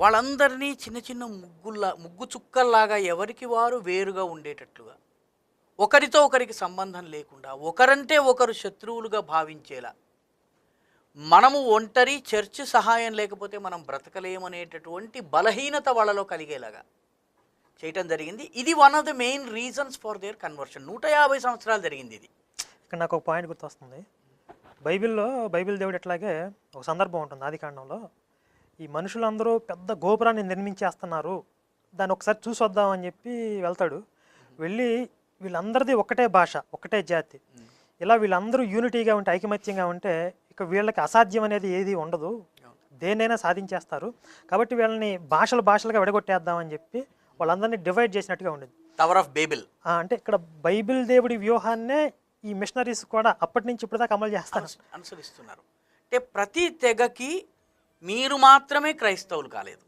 వాళ్ళందరినీ చిన్న చిన్న ముగ్గుల్లా ముగ్గు చుక్కల్లాగా ఎవరికి వారు వేరుగా ఉండేటట్లుగా. ఒకరితో ఒకరికి సంబంధం లేకుండా ఒకరంటే ఒకరు శత్రువులుగా భావించేలా. మనము ఒంటరి చర్చ్ సహాయం లేకపోతే మనం బ్రతకలేమనేటటువంటి బలహీనత వాళ్ళలో కలిగేలాగా చేయటం జరిగింది. ఇది one of the main reasons for their conversion నూట యాభై సంవత్సరాలు జరిగింది ఇది. ఇక్కడ నాకు ఒక పాయింట్ గుర్తొస్తుంది. బైబిల్లో బైబిల్ దేవుడు ఎట్లాగే ఒక సందర్భం ఉంటుంది ఆది కాండంలో. ఈ మనుషులందరూ పెద్ద గోపురాన్ని నిర్మించేస్తున్నారు. దాన్ని ఒకసారి చూసి వద్దామని చెప్పి వెళ్తాడు. వెళ్ళి వీళ్ళందరిది ఒకటే భాష ఒకటే జాతి. ఇలా వీళ్ళందరూ యూనిటీగా ఉంటే ఐకమత్యంగా ఉంటే ఇక వీళ్ళకి అసాధ్యం అనేది ఏది ఉండదు. దేన్నైనా సాధించేస్తారు. కాబట్టి వీళ్ళని భాషలు భాషలుగా విడగొట్టేద్దామని చెప్పి వాళ్ళందరినీ డివైడ్ చేసినట్టుగా ఉండేది. టవర్ ఆఫ్ బేబిల్ అంటే ఇక్కడ బైబిల్ దేవుడి వ్యూహాన్నే ఈ మిషనరీస్ కూడా అప్పటి నుంచి ఇప్పుడు దాకా అమలు చేస్తారు. అనుస- అనుసరిస్తున్నారు. అంటే ప్రతి తెగకి మీరు మాత్రమే క్రైస్తవులు కాలేదు.